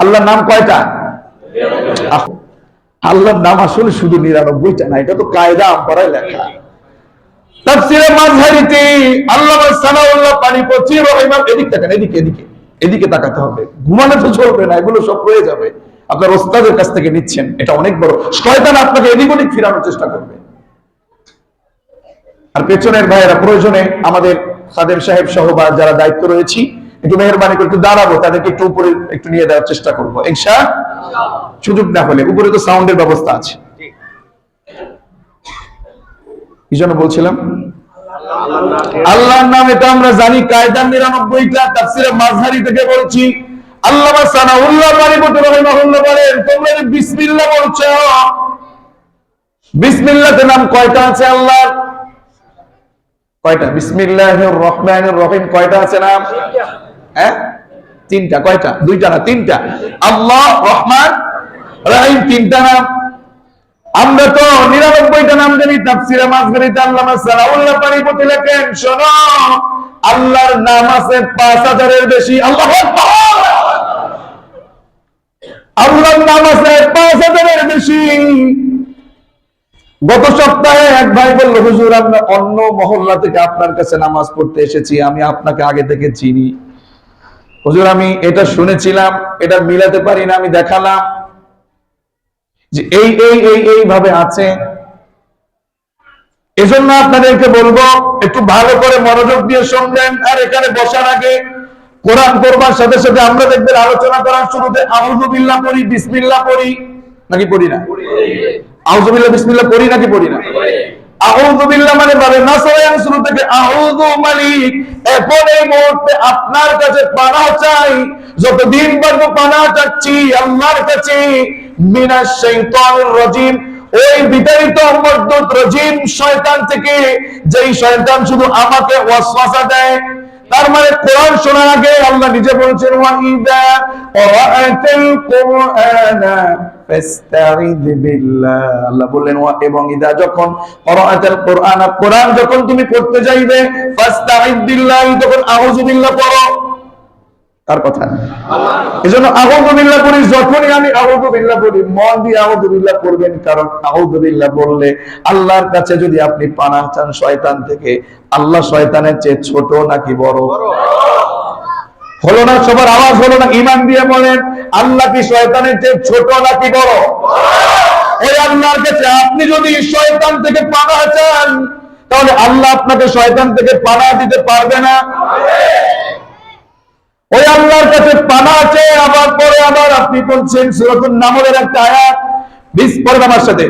আল্লাহর নাম কয়টা? আল্লাহর নাম আসলে শুধু নিরানব্বইটা না, এটা তো কায়দা আমপারায় লেখা। এগুলো সব যাবে। আপনার ওস্তাদের কাছ থেকে নিচ্ছেন, এটা অনেক বড়। আপনাকে ফিরানোর চেষ্টা করবে। আর পেছনের ভাইয়েরা প্রয়োজনে আমাদের খাদেম সাহেব সহ বা যারা দায়িত্ব রয়েছি একটু মেহরবানি করে একটু দাঁড়াবো, তাদেরকে একটু উপরে একটু নিয়ে দেওয়ার চেষ্টা করব। ইনশা সুযোগ না হলে। উপরে তো সাউন্ডের ব্যবস্থা আছে। কি জন্য বলছিলাম? আল্লাহর নাম এটা আমরা জানি কায়দার নিরানব্বইটা তাফসিরে মাঝহারি থেকে বলছি। রহিমাহুল্লাহ বলেন, তোমরা নাম কয়টা আছে আল্লাহর? কয়টা? বিসমিল্লাহির রহমানির রহিম কয়টা আছে নাম? হ্যাঁ? তিনটা, কয়টা? দুইটা না, তিনটা। আল্লাহ রহমান রহিম, তিনটা নাম। আমরা তো নিরানব্বইটা নাম জানি লেখেন আল্লাহর নাম আছে পাঁচ হাজারের বেশি। আল্লাহ আল্লাহর নাম আছে পাঁচ হাজারের বেশি। গত সপ্তাহে এক ভাই বলল, হুজুর, আমরা অন্য মহল্লা থেকে আপনার কাছে নামাজ পড়তে এসেছি, আমি আপনাকে আগে থেকে চিনি। হুজুর আমি এটা শুনেছিলাম এটা মিলাতে পারি না আমি দেখালাম যে এই এই এই এইভাবে আছে। এজন্য আপনাদেরকে বলব একটু ভালো করে মনোযোগ দিয়ে শুনবেন। আর এখানে বসার আগে কোরআন করবার সাথে সাথে আমরা দেখবেন আলোচনা করার শুরুতে আউযুবিল্লাহ পড়ি বিসমিল্লাহ পড়ি নাকি পড়ি না? আউযুবিল্লাহ বিসমিল্লাহ পড়ি নাকি পড়ি না? আউযু বিল্লাহ মানে বলে না, সবাই শুরু থেকে আউযু মালিক এখন এই মুহূর্তে আপনার কাছে পানা চাই। যতদিন পানা চাচ্ছি, আল্লাহর কাছে, মিনাশ রাজিম। ওই বিতাড়িত রাজিম শয়তান থেকে, যেই শয়তান শুধু আমাকে ওয়াসওয়াসা দেয় তার মানে কোরআন শোনার আগে আল্লাহ নিজে বলছেন ওয়াহিদা ক্রাআতাল কোরআনা ফাস্তাইদ বিল্লাহ। আল্লাহ বললেন, ওয়া এবং ইদা যখন ক্রাআতাল কুরআনা, কোরআন যখন তুমি পড়তে যাইবে ফাস্তাইদ বিল্লাহ তখন আউযু বিল্লাহ পড়ো। তার কথা। এজন্য আউযু বিল্লাহ পড়ি যখনই আমি আউযু বিল্লাহ পড়ি মন দিয়ে আউযু বিল্লাহ পড়বেন কারণ আউযু বললে আল্লাহর কাছে যদি আপনি পানাহ চান শয়তান থেকে, আল্লাহ শয়তানের চেয়ে ছোট নাকি বড়? হলো না সবার আওয়াজ হলো না? ইমান দিয়ে বলেন, আল্লাহ কি শয়তানের চেয়ে ছোট নাকি বড়? ওই আল্লাহর কাছে আপনি যদি শয়তান থেকে পানা চান, তাহলে আল্লাহ আপনাকে শয়তান থেকে পানাহ দিতে পারবে না। ওই আল্লাহর কাছে পানা আছে আবার পরে আবার আপনি বলছেন সুরাতুন নামলের একটা আয়াত। বিস, পড়েন আমার সাথে।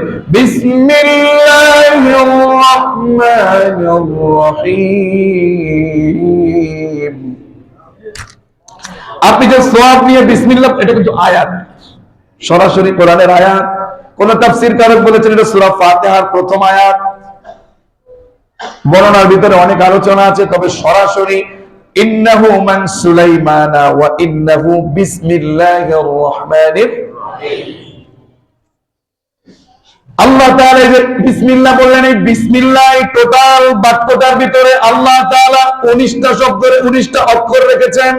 আপনি যে সোয়াব নিয়ে বিসমিল্লাহ, এটা কিন্তু আয়াত। সরাসরি কোরআনের আয়াত। কোন তাফসীর কারক বলেছেন এটা সূরা ফাতিহার প্রথম আয়াত। বর্ণনার ভিতরে অনেক আলোচনা আছে, তবে সরাসরি ইন্নাহু মান সুলাইমানা ওয়া ইন্নাহু বিসমিল্লাহির আল্লাহ তাআলা যে বললেন, এই বিসমিল্লাহ টোটাল বাক্যটার ভিতরে আল্লাহ তাআলা 19টা শব্দের 19টা অক্ষর রেখেছেন।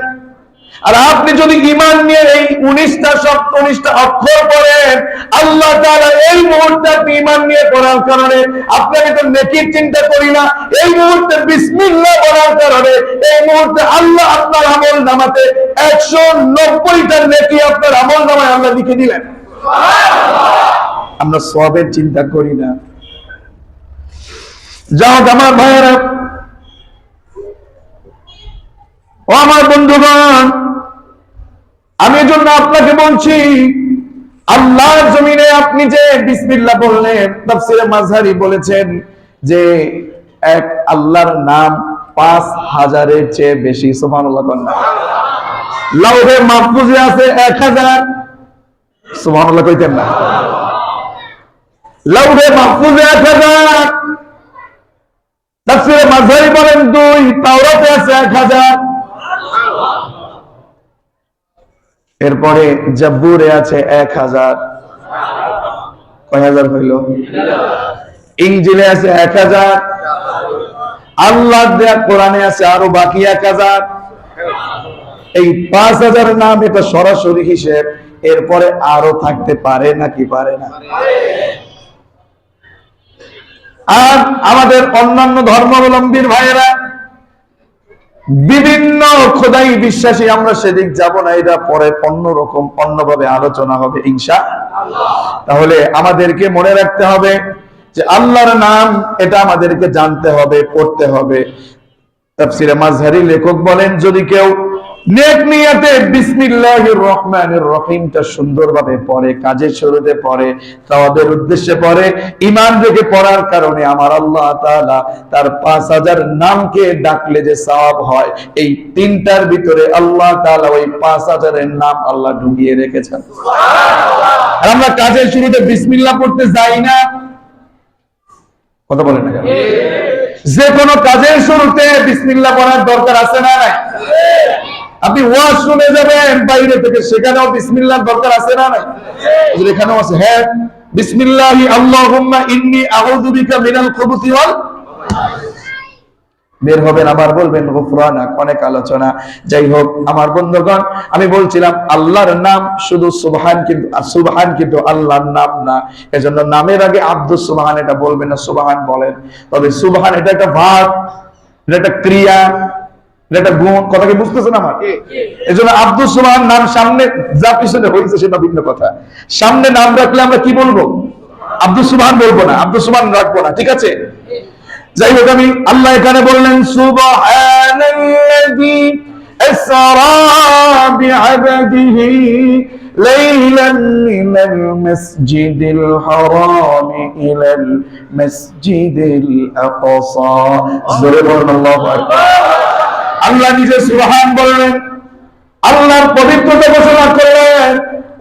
আর আপনি যদি ইমান নিয়ে এই উনিশটা শব্দ উনিশটা অক্ষর পড়েন, আল্লাহ তাআলা এই মুহূর্তে আপনি ইমান নিয়ে পড়ার কারণে আপনাকে তো নেকির চিন্তা করি না। এই মুহূর্তে বিসমিল্লাহ বলার কারণে এই মুহূর্তে আল্লাহ আপনার আমল নামাতে একশো নব্বইটা নেকি আপনার আমল নামায় আল্লাহ লিখে দিলেন। আমরা সবের চিন্তা করি না। যাও আমার ভাইয়েরা ও আমার বন্ধুগণ, আমি এজন্য আপনাকে বলছি, আল্লাহর জমিনে আপনি যে বিসমিল্লাহ বললেন, তাফসিরে মাঝহারি বলেছেন যে এক আল্লাহর নাম পাঁচ হাজারের চেয়ে বেশি কন্যা লাউহে মাহফুজে আছে এক হাজার, সুবহানাল্লাহ কইতেন না। লাউহে মাহফুজে এক হাজার, তাফসিরে মাঝহারি বলেন দুই, তাওরাতে আছে এক হাজার এরপরে জব্বুরে আছে এক হাজার। কয় হাজার হইল? ইংজিলে আছে এক হাজার। আল্লাহ দেয়া কোরআনে আছে আরও বাকি এক হাজার। এই পাঁচ হাজার নাম এটা সরাসরি হিসেব। এরপরে আরও থাকতে পারে নাকি পারে না? আর আমাদের অন্যান্য ধর্মাবলম্বীর ভাইয়েরা বিভিন্ন খোদাই বিশ্বাসী, আমরা সেদিক যাব না এটা পরে অন্য রকম, অন্যভাবে আলোচনা হবে, ইনশা তাহলে আমাদেরকে মনে রাখতে হবে যে আল্লাহর নাম, এটা আমাদেরকে জানতে হবে, পড়তে হবে। তাফসিরে মাঝহারি লেখক বলেন, যদি কেউ নেক নিয়াতে বিসমিল্লাহির রহমানির রহিমটা সুন্দরভাবে পড়ে কাজের শুরুতে পড়ে তাওয়াবের উদ্দেশ্যে পড়ে ঈমান রেখে পড়ার কারণে আমার আল্লাহ তাআলা তার 5000 নামকে ডাকলে যে সওয়াব হয় এই তিনটার ভিতরে আল্লাহ তাআলা ওই 5000 এর নাম আল্লাহ ঢুকিয়ে রেখেছেন। আর আমরা কাজের শুরুতে বিসমিল্লাহ পড়তে যাই না। কথা বলেন না কেন? যে কোনো কাজের শুরুতে বিসমিল্লাহ পড়ার দরকার আছে না নাই? আপনি শুনে যাবেন, বাইরে থেকে সেখানেও বিসমিল্লাহ দরকার আছে না নাই? এখানেও আছে। হ্যাঁ বিসমিল্লাহি আল্লাহুম্মা ইন্নী আউযু বিকা মিনাল খুবুসি ওয়াল বের হবেন আবার বলবেন গুফরানাক অনেক আলোচনা। যাই হোক, আমার বন্ধুগণ, আমি বলছিলাম, আল্লাহর নাম শুধু সুবহান কিন্তু সুবহান কিন্তু আল্লাহর নাম না। এজন্য নামের আগে আব্দুস সুবহান এটা বলবেন না, সুবহান বলেন। তবে সুবহান এটা একটা ভাব, এটা একটা ক্রিয়া। একটা গুণ কথা কি বুঝতেছেন আমার এজন্য আব্দুল সুবহান নাম সামনে যা পিছনে হয়েছে সেটা ভিন্ন কথা সামনে নাম রাখলে আমরা কি বলবো আব্দুল সুবহান বলবো না আব্দুল সুবহান রাখবো না ঠিক আছে যাই হোক আমি আল্লাহ এখানে বললেন সুবহানাল্লাযী আসরা বিআবদিহি ليلا من المسجد الحرام إلى المسجد الأقصى জোরে বলুন আল্লাহু আকবার আল্লাহ নিজে সুবহান বললেন, আল্লাহর পবিত্রতা ঘোষণা করলেন,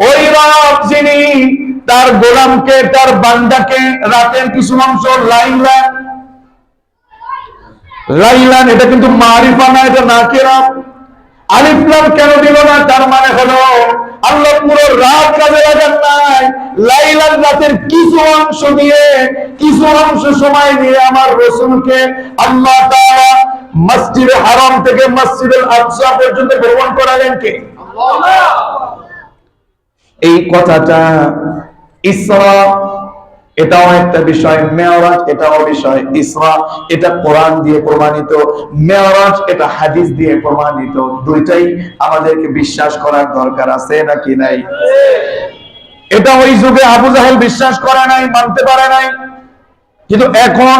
ওই রব যিনি তার গোলামকে, তার বান্দাকে রাতের কিছু অংশ লাইলা, লাইলান, এটা কিন্তু মারিফা না, এটা আলিফলাম কেন দিল না? তার মানে হলো, আল্লাহ পুরো রাত কাজে লাগান নাই, লাইলান রাতের কিছু অংশ দিয়ে কিছু অংশ সময় নিয়ে আমার রসুলকে আল্লাহ তাআলা মসজিদে হারাম থেকে মসজিদুল আকসা পর্যন্ত ভ্রমণ করালেন কে? এই কথাটা ইসরা, এটাও একটা বিষয়। মেয়রাজ, এটাও বিষয়। ইসরা, এটা কোরআন দিয়ে প্রমাণিত। মেয়রাজ, এটা হাদিস দিয়ে প্রমাণিত। দুইটাই আমাদেরকে বিশ্বাস করার দরকার আছে নাকি নাই? এটা ওই যুগে আবু জাহেল বিশ্বাস করে নাই, মানতে পারে নাই। কিন্তু এখন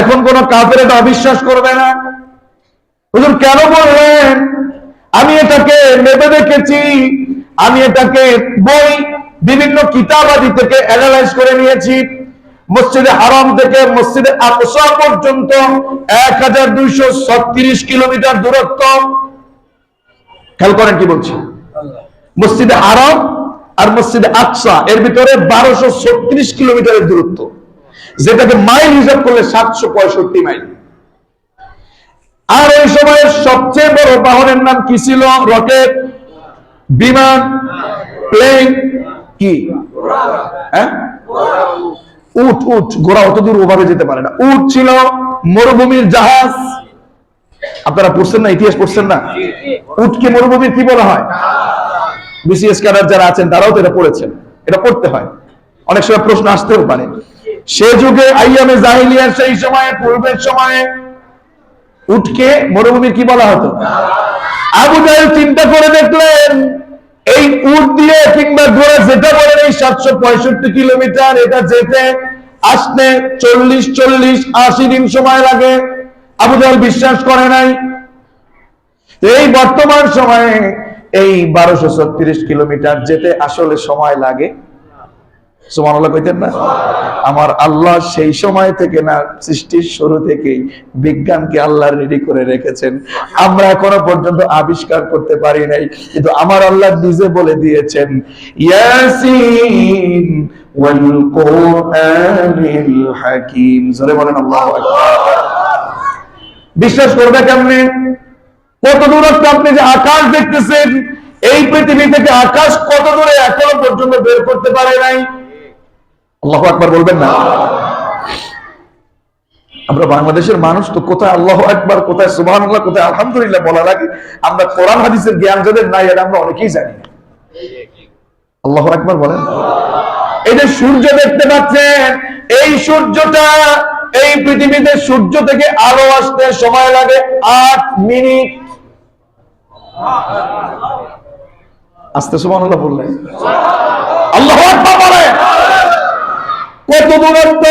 এখন কোন কাফের এটা অবিশ্বাস করবে না। হুজুর, কেন বললেন? আমি এটাকে নেবে দেখেছি। আমি এটাকে বই, বিভিন্ন কিতাবাদি থেকে অ্যানালাইজ করে নিয়েছি। মসজিদে হারাম থেকে মসজিদে আকসা পর্যন্ত এক হাজার দুইশো ছত্রিশ কিলোমিটার দূরত্ব। খেয়াল করেন কি বলছি? মসজিদে হারাম আর মসজিদে আকসা, এর ভিতরে বারোশো ছত্রিশ কিলোমিটারের দূরত্ব। যেটাকে মাইল হিসাব করলে সাতশো পঁয়ষট্টি মাইল। আর এই সময়ের সবচেয়ে বড় বাহনের নাম কি ছিল? রকেট? বিমান? প্লেন? কি? হ্যাঁ? উট উট, ঘোড়া অত দূর ওভাবে যেতে পারে না। উট ছিল মরুভূমির জাহাজ। আপনারা পড়ছেন না? ইতিহাস পড়ছেন না? উটকে মরুভূমির কি বলা হয়? বিসিএস ক্যাডার যারা আছেন, তারাও তো এটা পড়েছেন। এটা পড়তে হয়। অনেক সময় প্রশ্ন আসতেও পারে। সে যুগে আইয়ামে জাহিলিয়ার সেই সময়ে, পূর্বের সময়ে উটকে মরুভূমির কি বলা হতো? আবু জাহেল চিন্তা করে দেখলেন, এই উট দিয়ে কিংবা ঘোড়া যেটা বলেন, এই সাতশো পঁয়ষট্টি কিলোমিটার এটা যেতে আসতে চল্লিশ চল্লিশ আশি দিন সময় লাগে। আবু জাহেল বিশ্বাস করে নাই। এই বর্তমান সময়ে এই বারোশো ছত্রিশ কিলোমিটার যেতে আসলে সময় লাগে। কইতেন না? আমার আল্লাহ সেই সময় থেকে না, সৃষ্টির শুরু থেকেই বিজ্ঞানকে আল্লাহ রেডি করে রেখেছেন। আমরা এখনও পর্যন্ত আবিষ্কার করতে পারি নাই, কিন্তু আমার আল্লাহ নিজে বলে দিয়েছেন, ইয়াসিন ওয়াল কোরআনিল হাকিম। জোরে বলেন আল্লাহু আকবার। বিশ্বাস করবে কেমনে? কত দূরত্ব আপনি যে আকাশ দেখতেছেন, এই পৃথিবী থেকে আকাশ কত দূরে এখনও পর্যন্ত বের করতে পারে নাই? আল্লাহ আকবার বলবেন না? আমরা বাংলাদেশের মানুষ তো কোথায় আল্লাহ একবার কোথায় সুবাহ কোথায় আলহামদুলিল্লাহ বলা লাগে আমরা কোরআন, হাদিসের জ্ঞান যাদের নাই এটা আমরা অনেকেই জানি আল্লাহ একবার বলেন। এই যে সূর্য দেখতে পাচ্ছেন, এই সূর্যটা এই পৃথিবীতে সূর্য থেকে আলো আসতে সময় লাগে আট মিনিট। আসতে সুবাহ বললেন। আল্লাহ বলেন। কত দূরত্ব?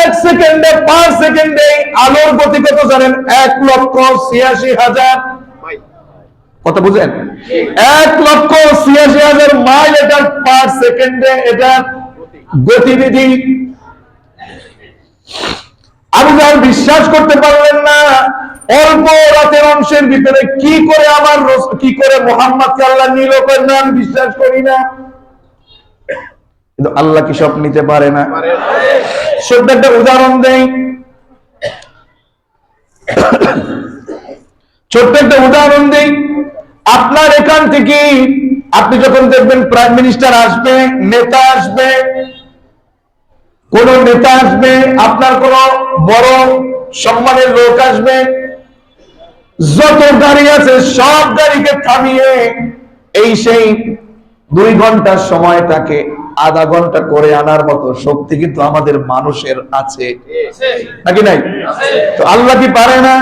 এক সেকেন্ডে, পাঁচ সেকেন্ডে আলোর গতি কত জানেন? এক লক্ষ ছিয়াশি হাজার কথা বুঝেন এক লক্ষ ছিয়াশি হাজার মাইল সেকেন্ডে এটা গতিবিধি। জাহাল বিশ্বাস করতে পারলেন না, অল্প রাতের অংশের ভিতরে কি করে আমার কি করে মোহাম্মদকে আল্লাহ নিল না আমি বিশ্বাস করি না? কিন্তু আল্লাহ কি সব নিতে পারে না? ছোট্ট একটা উদাহরণ দেই। ছোট্ট একটা উদাহরণ দেই। আপনার এখান থেকে আপনি যখন দেখবেন প্রাইম মিনিস্টার আসবে, নেতা আসবে, কোন নেতা আসবে, আপনার কোন বড় সম্মানের লোক আসবে, যত গাড়ি আছে সব গাড়িকে থামিয়ে এই সেই দুই ঘণ্টার সময় সময়টাকে আধা ঘণ্টা করে আনার মতো শক্তি কিন্তু আমাদের মানুষের আছে। নাকি নাই? তো আল্লাহ কি পারে না?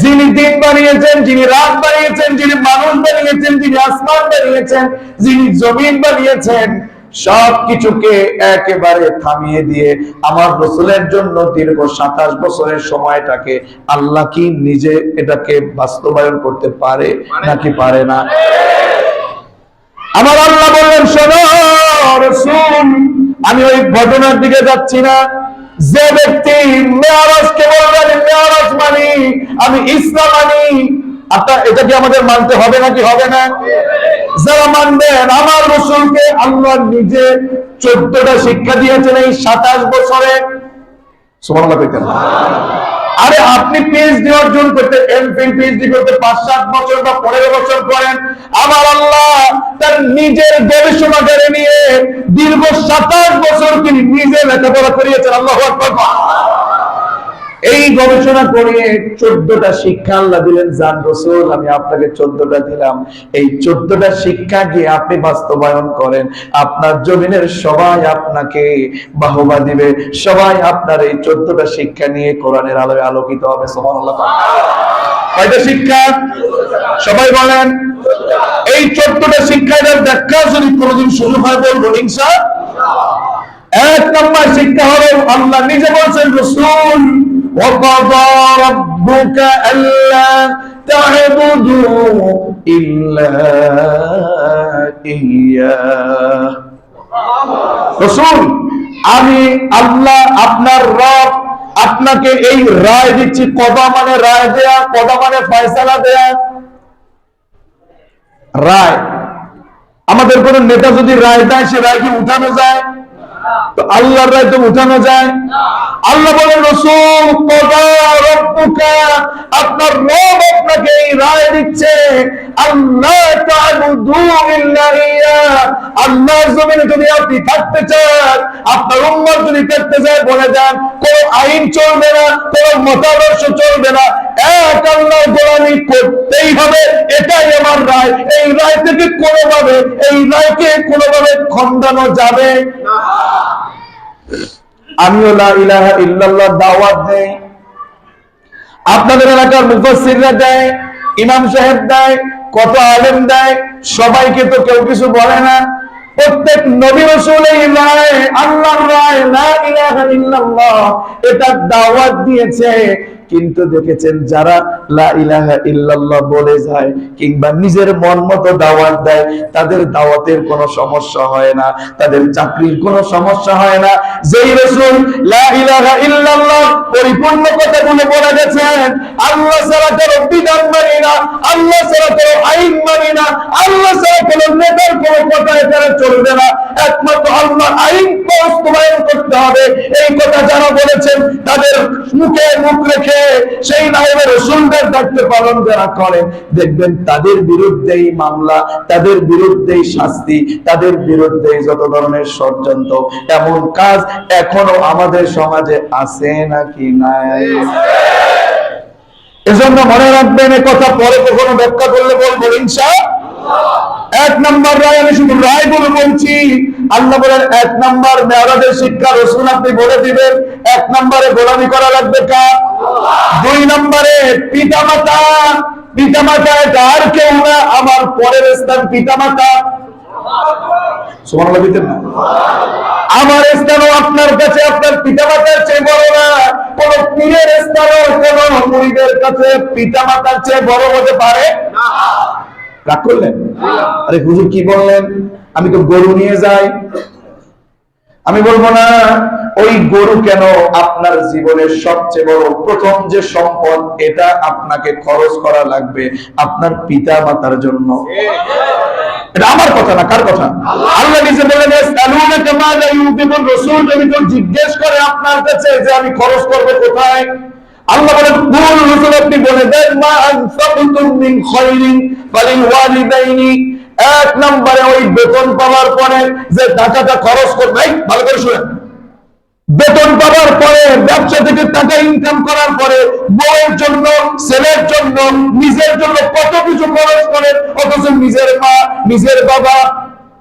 যিনি দিন বানিয়েছেন, যিনি রাত বানিয়েছেন, যিনি মানুষ বানিয়েছেন, যিনি আসমান বানিয়েছেন, যিনি জমিন বানিয়েছেন সব কিছুকে একেবারে থামিয়ে দিয়ে আমার রসুলের জন্য দীর্ঘ সাতাশ বছরের সময়টাকে আল্লাহ কি নিজে এটাকে বাস্তবায়ন করতে পারে নাকি পারে না? আমার আল্লাহ বললেন ঘটনার দিকে যাচ্ছি না। যে ব্যক্তি মেয়ারাজকে বলবেন মেয়ারাজ মানি, আমি ইসলাম মানি। আপনার, এটা কি আমাদের মানতে হবে নাকি হবে না? যারা মানবেন, আমার রসুলকে আল্লাহ নিজে চোদ্দটা শিক্ষা দিয়েছেন এই সাতাশ বছরে। সুবহানাল্লাহ কইতেন আরে আপনি পিএইচডি অর্জন করতে এমফিল পিএইচডি করতে পাঁচ, সাত বছর বা পনেরো বছর করেন, আমার আল্লাহ তার নিজের গবেষণাগারে নিয়ে দীর্ঘ সাতাশ বছর তিনি নিজে লেখাপড়া করিয়েছেন, আল্লাহ এই গবেষণা করে চোদ্দটা শিক্ষা আল্লাহ দিলেন, জান রসুল, আমি আপনাকে চোদ্দটা দিলাম। এই চোদ্দটা শিক্ষা গিয়ে আপনি বাস্তবায়ন করেন? আপনার জমিনের সবাই আপনাকে বাহবা দিবে। সবাই আপনার এই চোদ্দটা শিক্ষা নিয়ে কোরআনের আলোয় আলোকিত হবে সোমান আল্লাহ কয়টা শিক্ষা? সবাই বলেন। এই চোদ্দটা শিক্ষা এটার ব্যাখ্যা যদি কোনোদিন শুরু হয় বলব ইনসা এক নম্বর শিক্ষা হলো, আল্লাহ নিজে বলছেন, রসুল وقضى ربك ألا تعبدوا إلا إياه রসুল আমি আল্লাহ আপনার রব আপনাকে এই রায় দিচ্ছি কদা মানে রায় দেয়া কদা মানে ফয়সালা দেয়া রায় আমাদের কোন নেতা যদি রায় দেয় সে রায় কি উঠানো যায় তো আল্লাহর রায় তো উঠানো যায়। আল্লাহ বলেন রসুল আপনার রব আপনাকে এই রায় দিচ্ছে আল্লাহর জমিনে যদি আপনি থাকতে চান আপনার উম্মত যদি থাকতে চায় বলে যান কোন আইন চলবে না কোন মতাদর্শ চলবে না। এক আল্লাহর গোলামি করতেই হবে এটাই আমার রায়। এই রায় থেকে কোনোভাবে এই রায়কে কোনোভাবে খণ্ডানো যাবে আমিও দাওয়াত আপনাদের এলাকার দেয়, ইমাম সাহেব দেয়, কত আলেম দেয়, সবাইকে তো কেউ কিছু বলে না। প্রত্যেক নবী রাসূল এই রায় রায় না ইল্লাল্লাহ, এটা দাওয়াত দিয়েছে। কিন্তু দেখেছেন যারা লা ইলাহা ইল্লাল্লাহ বলে যায় কিংবা নিজের মন মতো দাওয়াত দেয়, তাদের দাওয়াতের কোনো সমস্যা হয় না, তাদের চাকরির কোনো সমস্যা হয় না। যেই রাসূল লা ইলাহা ইল্লাল্লাহ পরিপূর্ণ কথাগুলো বলে গেছেন, আল্লাহ ছাড়া কারও বিধান মানি না, আল্লাহ ছাড়া কারও আইন মানি না, আল্লাহ ছাড়া কারও নেতার কোনো কথা এখানে চলবে না। একমাত্র করতে হবে। এই কথা যারা বলেছেন, তাদের মুখে মুখ রেখে সেই নাইবের রসুলদের দায়িত্ব পালন যারা করেন, দেখবেন তাদের বিরুদ্ধেই মামলা, তাদের বিরুদ্ধেই শাস্তি, তাদের বিরুদ্ধেই যত ধরনের ষড়যন্ত্র, এমন কাজ এখনও আমাদের সমাজে আছে নাকি নাই? এজন্য মনে রাখবেন কথা পরে কখনো ব্যাখ্যা করলে বলব ইনশা এক নাম্বার রায়, আমি শুধু রায় বলে বলছি। আল্লাহ বলেন, এক নাম্বার মেয়ারাজের শিক্ষা রসুন আপনি বলে দিবেন। এক নাম্বারে গোলামি করা লাগবে কার? দুই নাম্বারে পিতা মাতা পিতা মাতা এটা আর কেউ না, আমার পরের স্থান পিতা মাতা সুবহানাল্লাহ দিতেন না? আমার স্থানও আপনার কাছে, আপনার পিতা মাতার চেয়ে বড় না। কোন পীরের স্থানও কোন মুড়িদের কাছে পিতা মাতার চেয়ে বড় হতে পারে রাগ করলেন? আরে হুজুর কি বললেন? আমি তো গরু নিয়ে যাই। আমি বলব না, ওই গরু কেন আপনার জীবনের সবচেয়ে বড়, প্রথম যে সম্পদ, এটা আপনাকে খরচ করা লাগবে আপনার পিতা মাতার জন্য। এটা আমার কথা না, কার কথা? আল্লাহ নিজে বলেন রাসূল। জিজ্ঞেস করে আপনার কাছে যে আমি খরচ করব কোথায়? আল্লাহ বলেন, কুল রাসূল আপনি বলে দেন, মা আনফাকতুম মিন খায়রিন ফালিল ওয়ালিদাইনি। এক নম্বরে ওই বেতন পাওয়ার পরে যে টাকাটা খরচ করবে ভালো করে শুনেন। বেতন পাওয়ার পরে ব্যবসা থেকে টাকা ইনকাম করার পরে বউয়ের জন্য ছেলের জন্য নিজের জন্য কত কিছু খরচ করে অথচ নিজের মা নিজের বাবা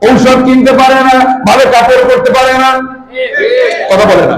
ঔষধ কিনতে পারে না ভালো কাপড় করতে পারে না। কথা বলে না।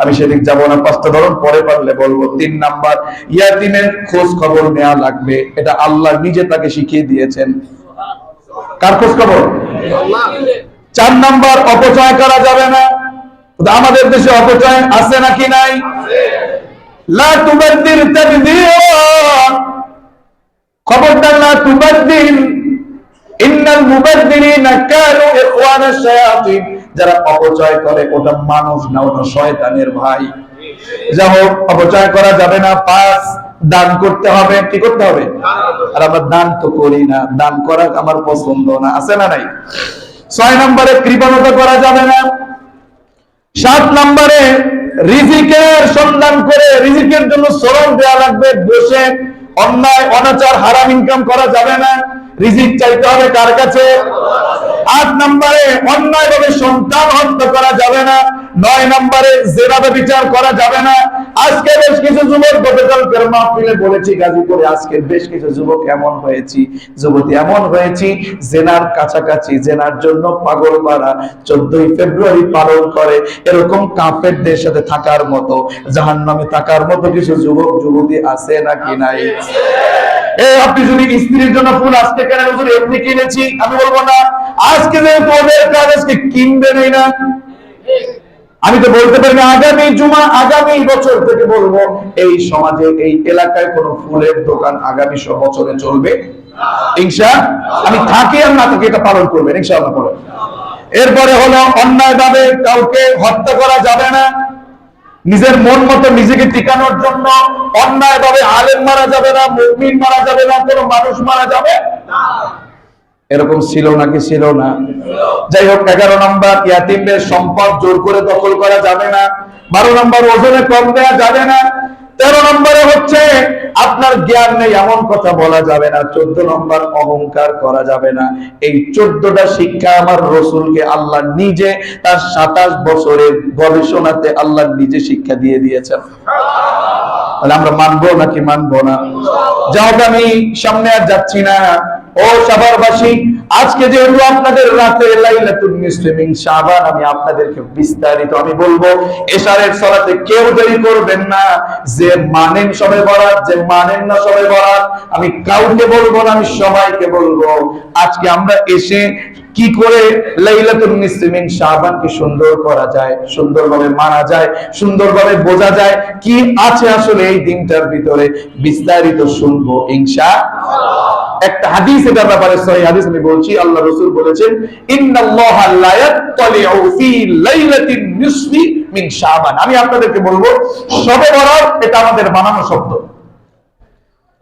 আমি সেদিক না, পাঁচটা ধরন পরে পারলে বলব। তিন নাম্বার, ইয়াতিমের খোঁজ খবর নেওয়া লাগবে। এটা আল্লাহ নিজে তাকে শিখিয়ে দিয়েছেন। কার খোঁজ খবর? চার নাম্বার, অপচয় করা যাবে না। আমাদের দেশে অপচয় আছে নাকি নাই? লা খবরদার লা তুবাদ্দির। ইন্নাল যারা অপচয় করে, ওটা মানুষ না, ওটা শয়তানের ভাই। যা হোক, অপচয় করা যাবে না পাঁচ দান করতে হবে। কি করতে হবে? আর আমরা দান তো করি না, দান করা আমার পছন্দ না, আছে না নাই? ছয় নম্বরে কৃপণতা করা যাবে না। সাত নম্বরে রিজিকের সন্ধান করে, রিজিকের জন্য দেওয়া লাগবে, বসে অন্যায়, অনাচার, হারাম ইনকাম করা যাবে না। রিজিক চাইতে হবে কার কাছে? আট নম্বরে অন্যায় ভাবে সন্তান হত্যা করা যাবে না। নয় নম্বরে জেনাবে বিচার করা যাবে না। আজকে বেশ কিছু যুবক গতকালকের মাহফিলে বলেছি, গাজীপুরে আজকে বেশ কিছু যুবক এমন হয়েছি, যুবতী এমন হয়েছি, জেনার কাছাকাছি, জেনার জন্য পাগল পাড়া চোদ্দই ফেব্রুয়ারি পালন করে। এরকম কাফেরদের সাথে থাকার মতো জাহান নামে থাকার মতো কিছু যুবক, যুবতী আছে নাকি নাই? আপনি যদি স্ত্রীর জন্য ফুল আজকে কেনেন হুজুর এমনি কিনেছি, আমি বলব না। আজকে যে ওদের কাজ, আজকে কিনবে না। আমি তো বলতে পারি না, আগামী জুমা, আগামী বছর থেকে বলব, এই সমাজে, এই এলাকায় কোনো ফুলের দোকান আগামী সব বছরে চলবে। ইনশা, আমি থাকি আর না থাকি এটা পালন করবেন, ইনশাআল্লাহ বলেন এরপরে হলো অন্যায় ভাবে কাউকে হত্যা করা যাবে না। নিজের মন মতো নিজেকে টিকানোর জন্য অন্যায় ভাবে আলেম মারা যাবে না, মুমিন মারা যাবে না, কোনো মানুষ মারা যাবে এরকম ছিল নাকি ছিল না? যাই হোক, এগারো নম্বর ইয়াতিমদের সম্পদ জোর করে দখল করা যাবে না। বারো নম্বর ওজনে কম দেওয়া যাবে না। তেরো নম্বরে হচ্ছে, আপনার জ্ঞান নেই, এমন কথা বলা যাবে না। চোদ্দ নম্বর অহংকার করা যাবে না। এই চোদ্দটা শিক্ষা আমার রসুলকে আল্লাহ নিজে তার সাতাশ বছরের গবেষণাতে আল্লাহ নিজে শিক্ষা দিয়ে দিয়েছেন। আমরা মানবো নাকি মানবো না? যাও আমি সামনে আর যাচ্ছি না। ও সাভারবাসী, আজকে যেহেতু আপনাদের রাতে লাইলাতুল আমি আপনাদেরকে বিস্তারিত আমি বলব, এশারের সালাতে কেউ দেরি করবেন না, যে মানেন সবে বরাত, যে মানেন না সবে বরাত, আমি কাউকে বলব না, আমি সবাইকে বলব, আজকে আমরা এসে কি করে লাইলাতুল নিসফে মিন শাবানকে সুন্দর করা যায়, সুন্দরভাবে মানা যায়, সুন্দরভাবে বোঝা যায়, কি আছে আসলে এই দিনটার ভিতরে বিস্তারিত শুনব, ইনশাআল্লাহ। একটা হাদিস এটার ব্যাপারে সহি হাদিস আমি বলছি, আল্লাহ রসুল বলেছেন, ইন্নাল্লাহ লা ইয়াত্তালিউ ফি লাইলাতিন নিসফি মিন শাবান। আমি আপনাদেরকে বলব শবে বরাত এটা আমাদের বানানো শব্দ।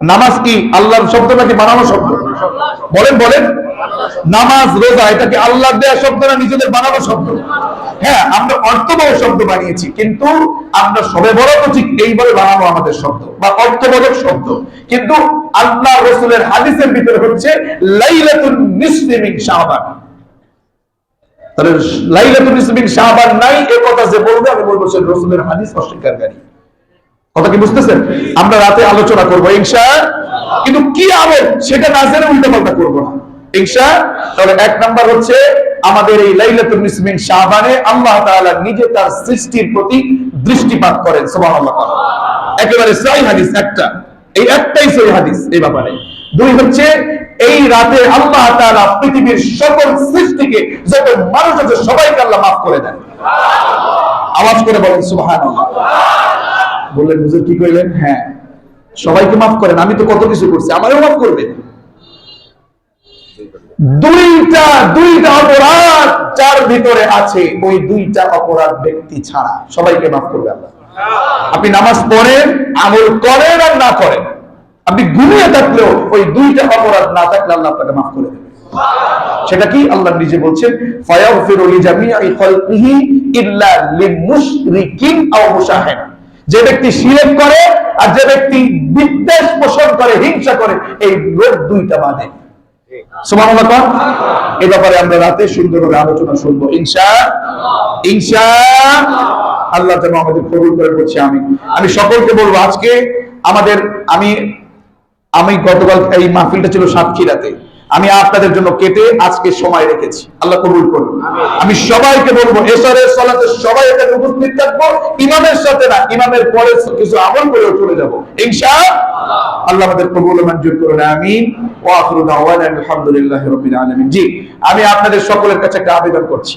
নামাজ কি আল্লাহর শব্দ নাকি বানানো শব্দ? বলেন বলেন। নামাজ, রোজা, এটা কি আল্লাহ দেয়া শব্দ না নিজেদের বানানো শব্দ? হ্যাঁ আমরা অর্থবহ শব্দ বানিয়েছি, কিন্তু আমরা সবে বড় তো ঠিক এইভাবে বানানো আমাদের শব্দ, বা অর্থবোধক শব্দ। কিন্তু আল্লাহ রসুলের হাদিসের ভিতরে হচ্ছে শাবান। তাহলে শাবান নাই, এ কথা যে বলবে, আমি বলব সে রসুলের হাদিস অস্বীকারী। কথা কি বুঝতেছেন? আমরা রাতে আলোচনা করব ইনশা, কিন্তু কি আমল সেটা না জেনে উল্টা পাল্টা করব না। ইনশা এক হচ্ছে আমাদের এই লাইলাতুল শাবানে আল্লাহ নিজে তার সৃষ্টির প্রতি দৃষ্টিপাত করেন একেবারে হাদিস একটা। এই একটাই হাদিস এই ব্যাপারে। দুই হচ্ছে, এই রাতে আল্লাহ পৃথিবীর সকল সৃষ্টিকে, যত মানুষ আছে সবাইকে আল্লাহ করে দেন। আওয়াজ করে বলেন বললেন, হুজুর কি কইলেন? হ্যাঁ। সবাইকে মাফ করেন, আমি তো কত কিছু করছি, আমারও মাফ করবেন। দুইটা দুইটা অপরাধ যার ভিতরে আছে, ওই দুইটা অপরাধ ব্যক্তি ছাড়া। সবাইকে মাফ করবে আল্লাহ। আপনি নামাজ পড়েন, আমল করেন আর না করেন। আপনি ঘুমিয়ে থাকলেও ওই দুইটা অপরাধ না থাকলে আল্লাহ আপনাকে মাফ করে দেবে। সেটা কি? আল্লাহ নিজে বলছেন ইল্লা লিমুশরিকিন আও মুশাহিন যে ব্যক্তি শিরক করে আর যে ব্যক্তি বিদ্বেষ পোষণ করে, হিংসা করে, এই লোক দুইটা বাদে। কোন? এই ব্যাপারে আমরা রাতে সুন্দরভাবে আলোচনা শুনব। ইনশা ইনশা, আল্লাহ যেন আমাদের কবুল করে করছি আমি। আমি সকলকে বলব আজকে আমাদের, আমি আমি গতকাল এই মাহফিলটা ছিল সাতক্ষীরাতে। আমি আপনাদের জন্য কেটে আজকে সময় রেখেছি। আল্লাহ কবুল করুন। আমি সবাইকে বলব, এসরের সলাতে সবাই এখানে উপস্থিত থাকব। ইমামের সাথে না, ইমামের পরে কিছু আমল করেও চলে যাব। ইনশা আল্লাহ আমাদের কবুল মঞ্জুর করুন, আমিন। ওয়া আখিরু দাওয়ানা আলহামদুলিল্লাহি রাব্বিল আলামিন। জি, আমি আপনাদের সকলের কাছে একটা আবেদন করছি।